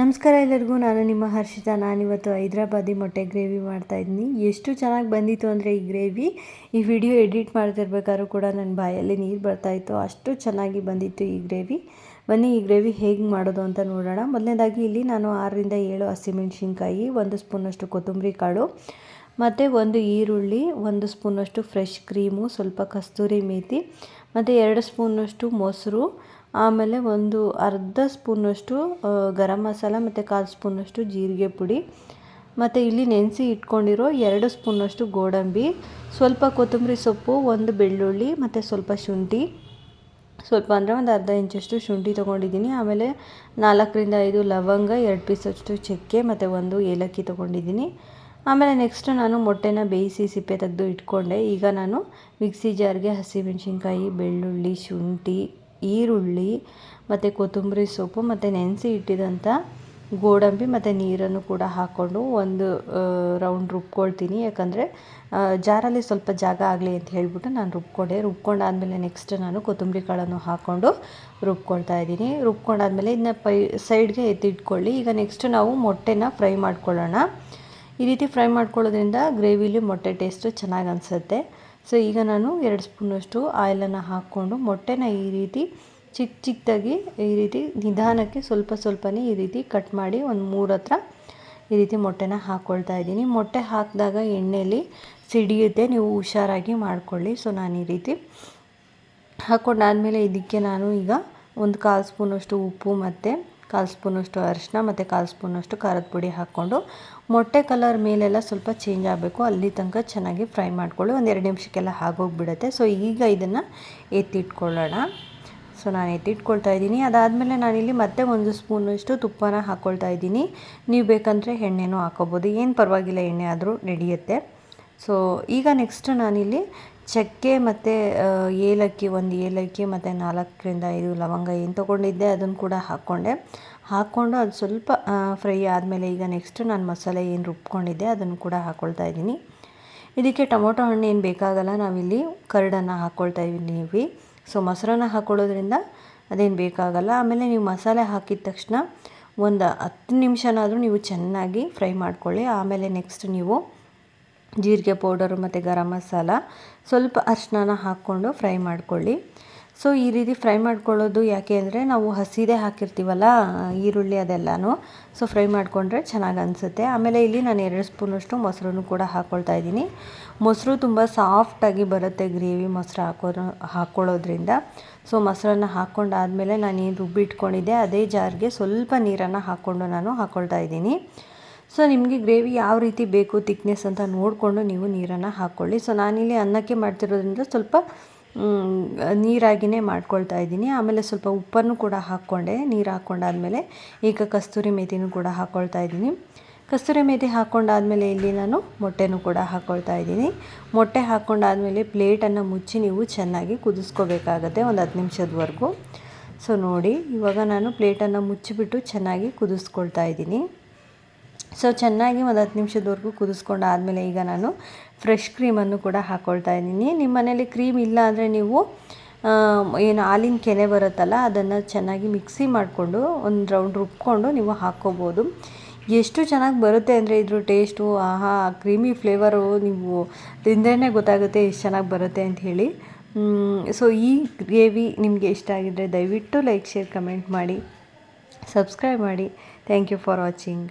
ನಮಸ್ಕಾರ ಎಲ್ಲರಿಗೂ, ನಾನು ನಿಮ್ಮ ಹರ್ಷಿತಾ. ನಾನಿವತ್ತು ಹೈದ್ರಾಬಾದಿ ಮೊಟ್ಟೆ ಗ್ರೇವಿ ಮಾಡ್ತಾಯಿದ್ದೀನಿ ಎಷ್ಟು ಚೆನ್ನಾಗಿ ಬಂದಿತ್ತು ಅಂದರೆ ಈ ಗ್ರೇವಿ. ಈ ವಿಡಿಯೋ ಎಡಿಟ್ ಮಾಡ್ತಿರ್ಬೇಕಾದ್ರೂ ಕೂಡ ನನ್ನ ಬಾಯಲ್ಲಿ ನೀರು ಬರ್ತಾಯಿತ್ತು ಅಷ್ಟು ಚೆನ್ನಾಗಿ ಬಂದಿತ್ತು ಈ ಗ್ರೇವಿ. ಬನ್ನಿ, ಈ ಗ್ರೇವಿ ಹೇಗೆ ಮಾಡೋದು ಅಂತ ನೋಡೋಣ. ಮೊದಲನೇದಾಗಿ ಇಲ್ಲಿ ನಾನು ಆರರಿಂದ ಏಳು ಹಸಿಮೆಣ್ಸಿನ್ಕಾಯಿ ಒಂದು ಸ್ಪೂನಷ್ಟು ಕೊತ್ತಂಬರಿ ಕಾಳು, ಮತ್ತು ಒಂದು ಈರುಳ್ಳಿ, ಒಂದು ಸ್ಪೂನಷ್ಟು ಫ್ರೆಶ್ ಕ್ರೀಮು, ಸ್ವಲ್ಪ ಕಸ್ತೂರಿ ಮೇತಿ, ಮತ್ತು ಎರಡು ಸ್ಪೂನಷ್ಟು ಮೊಸರು ಆಮೇಲೆ ಒಂದು ಅರ್ಧ ಸ್ಪೂನಷ್ಟು ಗರಂ ಮಸಾಲ ಮತ್ತು ಕಾಲು ಸ್ಪೂನಷ್ಟು ಜೀರಿಗೆ ಪುಡಿ. ಮತ್ತು ಇಲ್ಲಿ ನೆನೆಸಿ ಇಟ್ಕೊಂಡಿರೋ ಎರಡು ಸ್ಪೂನಷ್ಟು ಗೋಡಂಬಿ, ಸ್ವಲ್ಪ ಕೊತ್ತಂಬರಿ ಸೊಪ್ಪು, ಒಂದು ಬೆಳ್ಳುಳ್ಳಿ ಮತ್ತು ಸ್ವಲ್ಪ ಶುಂಠಿ. ಸ್ವಲ್ಪ ಅಂದರೆ ಒಂದು ಅರ್ಧ ಇಂಚಷ್ಟು ಶುಂಠಿ ತೊಗೊಂಡಿದ್ದೀನಿ. ಆಮೇಲೆ ನಾಲ್ಕರಿಂದ ಐದು ಲವಂಗ, ಎರಡು ಪೀಸಷ್ಟು ಚಕ್ಕೆ ಮತ್ತು ಒಂದು ಏಲಕ್ಕಿ ತೊಗೊಂಡಿದ್ದೀನಿ. ಆಮೇಲೆ ನೆಕ್ಸ್ಟ್ ನಾನು ಮೊಟ್ಟೆನ ಬೇಯಿಸಿ ಸಿಪ್ಪೆ ತೆಗೆದು ಇಟ್ಕೊಂಡೆ. ಈಗ ನಾನು ಮಿಕ್ಸಿ ಜಾರ್ಗೆ ಹಸಿಮೆಣ್ಸಿನ್ಕಾಯಿ, ಬೆಳ್ಳುಳ್ಳಿ, ಶುಂಠಿ ಈರುಳ್ಳಿ, ಮತ್ತು ಕೊತ್ತಂಬರಿ ಸೊಪ್ಪು, ಮತ್ತು ನೆನೆಸಿ ಇಟ್ಟಿದಂಥ ಗೋಡಂಬಿ, ಮತ್ತು ನೀರನ್ನು ಕೂಡ ಹಾಕ್ಕೊಂಡು ಒಂದು ರೌಂಡ್ ರುಬ್ಕೊಳ್ತೀನಿ. ಯಾಕಂದರೆ ಜಾರಲ್ಲಿ ಸ್ವಲ್ಪ ಜಾಗ ಆಗಲಿ ಅಂತ ಹೇಳಿಬಿಟ್ಟು ನಾನು ರುಬ್ಕೊಂಡೆ. ರುಬ್ಕೊಂಡಾದಮೇಲೆ ನೆಕ್ಸ್ಟ್ ನಾನು ಕೊತ್ತಂಬರಿ ಕಾಳನ್ನು ಹಾಕ್ಕೊಂಡು ರುಬ್ಕೊಳ್ತಾ ಇದ್ದೀನಿ. ರುಬ್ಕೊಂಡಾದಮೇಲೆ ಇದನ್ನ ಪೈ, ಸೈಡ್ಗೆ ಎತ್ತಿಟ್ಕೊಳ್ಳಿ. ಈಗ ನೆಕ್ಸ್ಟ್ ನಾವು ಮೊಟ್ಟೆನ ಫ್ರೈ ಮಾಡ್ಕೊಳ್ಳೋಣ. ಈ ರೀತಿ ಫ್ರೈ ಮಾಡ್ಕೊಳ್ಳೋದ್ರಿಂದ ಗ್ರೇವಿಲಿ ಮೊಟ್ಟೆ ಟೇಸ್ಟು ಚೆನ್ನಾಗಿ ಅನಿಸುತ್ತೆ. ಸೊ ಈಗ ನಾನು ಎರಡು ಸ್ಪೂನಷ್ಟು ಆಯಿಲನ್ನು ಹಾಕ್ಕೊಂಡು ಮೊಟ್ಟೆನ ಈ ರೀತಿ ಚಿಕ್ಕ ಚಿಕ್ಕದಾಗಿ ಈ ರೀತಿ ನಿಧಾನಕ್ಕೆ ಸ್ವಲ್ಪ ಸ್ವಲ್ಪನೇ ಈ ರೀತಿ ಕಟ್ ಮಾಡಿ ಒಂದು ಮೂರು ಹತ್ರ ಈ ರೀತಿ ಮೊಟ್ಟೆನ ಹಾಕ್ಕೊಳ್ತಾ ಇದ್ದೀನಿ. ಮೊಟ್ಟೆ ಹಾಕಿದಾಗ ಎಣ್ಣೆಯಲ್ಲಿ ಸಿಡಿಯುತ್ತೆ, ನೀವು ಹುಷಾರಾಗಿ ಮಾಡ್ಕೊಳ್ಳಿ. ಸೊ ನಾನು ಈ ರೀತಿ ಹಾಕ್ಕೊಂಡಾದಮೇಲೆ ಇದಕ್ಕೆ ನಾನು ಈಗ ಒಂದು ಕಾಲು ಸ್ಪೂನಷ್ಟು ಉಪ್ಪು ಮತ್ತು ಕಾಲು ಸ್ಪೂನಷ್ಟು ಅರಿಶಿನ ಮತ್ತು ಕಾಲು ಸ್ಪೂನಷ್ಟು ಖಾರದ ಪುಡಿ ಹಾಕ್ಕೊಂಡು ಮೊಟ್ಟೆ ಕಲರ್ ಮೇಲೆಲ್ಲ ಸ್ವಲ್ಪ ಚೇಂಜ್ ಆಗಬೇಕು. ಅಲ್ಲಿ ತನಕ ಚೆನ್ನಾಗಿ ಫ್ರೈ ಮಾಡ್ಕೊಳ್ಳಿ. ಒಂದು ಎರಡು ನಿಮಿಷಕ್ಕೆಲ್ಲ ಆಗೋಗ್ಬಿಡುತ್ತೆ. ಸೊ ಈಗ ಇದನ್ನು ಎತ್ತಿಟ್ಕೊಳ್ಳೋಣ. ಸೊ ನಾನು ಎತ್ತಿಟ್ಕೊಳ್ತಾ ಇದ್ದೀನಿ. ಅದಾದಮೇಲೆ ನಾನಿಲ್ಲಿ ಮತ್ತೆ ಒಂದು ಸ್ಪೂನಷ್ಟು ತುಪ್ಪನ ಹಾಕ್ಕೊಳ್ತಾ ಇದ್ದೀನಿ. ನೀವು ಬೇಕಂದರೆ ಎಣ್ಣೆನೂ ಹಾಕೋಬೋದು. ಏನು ಪರವಾಗಿಲ್ಲ, ಎಣ್ಣೆ ಆದರೂ ನಡೆಯುತ್ತೆ. ಸೊ ಈಗ ನೆಕ್ಸ್ಟ್ ನಾನಿಲ್ಲಿ ಚಕ್ಕೆ ಮತ್ತು ಏಲಕ್ಕಿ, ಒಂದು ಏಲಕ್ಕಿ ಮತ್ತು ನಾಲ್ಕರಿಂದ ಐದು ಲವಂಗ ಏನು ತೊಗೊಂಡಿದ್ದೆ ಅದನ್ನು ಕೂಡ ಹಾಕ್ಕೊಂಡೆ ಹಾಕ್ಕೊಂಡು ಅದು ಸ್ವಲ್ಪ ಫ್ರೈ ಆದಮೇಲೆ ಈಗ ನೆಕ್ಸ್ಟ್ ನಾನು ಮಸಾಲೆ ಏನು ರುಬ್ಕೊಂಡಿದ್ದೆ ಅದನ್ನು ಕೂಡ ಹಾಕ್ಕೊಳ್ತಾ ಇದ್ದೀನಿ. ಇದಕ್ಕೆ ಟೊಮೊಟೊ ಹಣ್ಣು ಏನು ಬೇಕಾಗಲ್ಲ, ನಾವಿಲ್ಲಿ ಕರ್ಡನ್ನು ಹಾಕ್ಕೊಳ್ತಾ ಇದ್ದೀವಿ ಸೊ ಮೊಸರನ್ನ ಹಾಕ್ಕೊಳ್ಳೋದ್ರಿಂದ ಅದೇನು ಬೇಕಾಗಲ್ಲ. ಆಮೇಲೆ ನೀವು ಮಸಾಲೆ ಹಾಕಿದ ತಕ್ಷಣ ಒಂದು ಹತ್ತು ನಿಮಿಷನಾದರೂ ನೀವು ಚೆನ್ನಾಗಿ ಫ್ರೈ ಮಾಡ್ಕೊಳ್ಳಿ. ಆಮೇಲೆ ನೆಕ್ಸ್ಟ್ ನೀವು ಜೀರಿಗೆ ಪೌಡರು ಮತ್ತು ಗರಂ ಮಸಾಲ, ಸ್ವಲ್ಪ ಅರಿಶಿನ ಹಾಕ್ಕೊಂಡು ಫ್ರೈ ಮಾಡ್ಕೊಳ್ಳಿ. ಸೊ, ಈ ರೀತಿ ಫ್ರೈ ಮಾಡ್ಕೊಳ್ಳೋದು ಯಾಕೆ ಅಂದರೆ ನಾವು ಹಸಿದೇ ಹಾಕಿರ್ತೀವಲ್ಲ, ಈರುಳ್ಳಿ ಅದೆಲ್ಲನೂ. ಸೊ, ಫ್ರೈ ಮಾಡಿಕೊಂಡ್ರೆ ಚೆನ್ನಾಗಿ ಅನಿಸುತ್ತೆ. ಆಮೇಲೆ ಇಲ್ಲಿ ನಾನು ಎರಡು ಸ್ಪೂನಷ್ಟು ಮೊಸರನ್ನು ಕೂಡ ಹಾಕ್ಕೊಳ್ತಾ ಇದ್ದೀನಿ. ಮೊಸರು ತುಂಬ ಸಾಫ್ಟಾಗಿ ಬರುತ್ತೆ ಗ್ರೇವಿ ಮೊಸರು ಹಾಕೋ ಹಾಕ್ಕೊಳ್ಳೋದ್ರಿಂದ ಸೊ, ಮೊಸರನ್ನು ಹಾಕ್ಕೊಂಡಾದಮೇಲೆ ನಾನು ಏನು ರುಬ್ಬಿಟ್ಕೊಂಡಿದ್ದೆ, ಅದೇ ಜಾರ್ಗೆ ಸ್ವಲ್ಪ ನೀರನ್ನು ಹಾಕ್ಕೊಂಡು ನಾನು ಹಾಕ್ಕೊಳ್ತಾ ಇದ್ದೀನಿ. ಸೊ ನಿಮಗೆ ಗ್ರೇವಿ ಯಾವ ರೀತಿ ಬೇಕು ತಿಕ್ನೆಸ್ ಅಂತ ನೋಡಿಕೊಂಡು ನೀವು ನೀರನ್ನು ಹಾಕ್ಕೊಳ್ಳಿ ಸೊ ನಾನಿಲ್ಲಿ ಅನ್ನಕ್ಕೆ ಮಾಡ್ತಿರೋದ್ರಿಂದ ಸ್ವಲ್ಪ ನೀರಾಗಿಯೇ ಮಾಡ್ಕೊಳ್ತಾ ಇದ್ದೀನಿ. ಆಮೇಲೆ ಸ್ವಲ್ಪ ಉಪ್ಪನ್ನು ಕೂಡ ಹಾಕ್ಕೊಂಡೆ. ನೀರು ಹಾಕ್ಕೊಂಡಾದಮೇಲೆ ಈಗ ಕಸ್ತೂರಿ ಮೇಥಿನೂ ಕೂಡ ಹಾಕ್ಕೊಳ್ತಾ ಇದ್ದೀನಿ. ಕಸ್ತೂರಿ ಮೇಥಿ ಹಾಕ್ಕೊಂಡಾದಮೇಲೆ ಇಲ್ಲಿ ನಾನು ಮೊಟ್ಟೆನೂ ಕೂಡ ಹಾಕ್ಕೊಳ್ತಾ ಇದ್ದೀನಿ. ಮೊಟ್ಟೆ ಹಾಕ್ಕೊಂಡಾದಮೇಲೆ ಪ್ಲೇಟನ್ನು ಮುಚ್ಚಿ ನೀವು ಚೆನ್ನಾಗಿ ಕುದಿಸ್ಕೋಬೇಕಾಗತ್ತೆ, ಒಂದು ಹತ್ತು ನಿಮಿಷದವರೆಗೂ. ಸೊ ನೋಡಿ, ಇವಾಗ ನಾನು ಪ್ಲೇಟನ್ನು ಮುಚ್ಚಿಬಿಟ್ಟು ಚೆನ್ನಾಗಿ ಕುದಿಸ್ಕೊಳ್ತಾ ಇದ್ದೀನಿ. ಸೊ ಚೆನ್ನಾಗಿ ಒಂದು ಹತ್ತು ನಿಮಿಷದವರೆಗೂ ಕುದಿಸ್ಕೊಂಡು ಆದಮೇಲೆ ಈಗ ನಾನು ಫ್ರೆಶ್ ಕ್ರೀಮನ್ನು ಕೂಡ ಹಾಕ್ಕೊಳ್ತಾ ಇದ್ದೀನಿ. ನಿಮ್ಮ ಮನೇಲಿ ಕ್ರೀಮ್ ಇಲ್ಲ ಅಂದರೆ ನೀವು ಏನು ಹಾಲಿನ ಕೆನೆ ಬರುತ್ತಲ್ಲ, ಅದನ್ನು ಚೆನ್ನಾಗಿ ಮಿಕ್ಸಿ ಮಾಡಿಕೊಂಡು, ಒಂದು ರೌಂಡ್ ರುಬ್ಕೊಂಡು ನೀವು ಹಾಕ್ಕೋಬೋದು ಎಷ್ಟು ಚೆನ್ನಾಗಿ ಬರುತ್ತೆ ಅಂದರೆ ಇದ್ರ ಟೇಸ್ಟು ಆಹಾ ಕ್ರೀಮಿ ಫ್ಲೇವರು ನೀವು ತಿಂದ್ರೇ ಗೊತ್ತಾಗುತ್ತೆ ಎಷ್ಟು ಚೆನ್ನಾಗಿ ಬರುತ್ತೆ ಅಂತ ಹೇಳಿ. ಸೊ ಈ ಗ್ರೇವಿ ನಿಮಗೆ ಇಷ್ಟ ಆಗಿದ್ದರೆ ದಯವಿಟ್ಟು ಲೈಕ್ ಶೇರ್ ಕಮೆಂಟ್ ಮಾಡಿ ಸಬ್ಸ್ಕ್ರೈಬ್ ಮಾಡಿ. Thank you for watching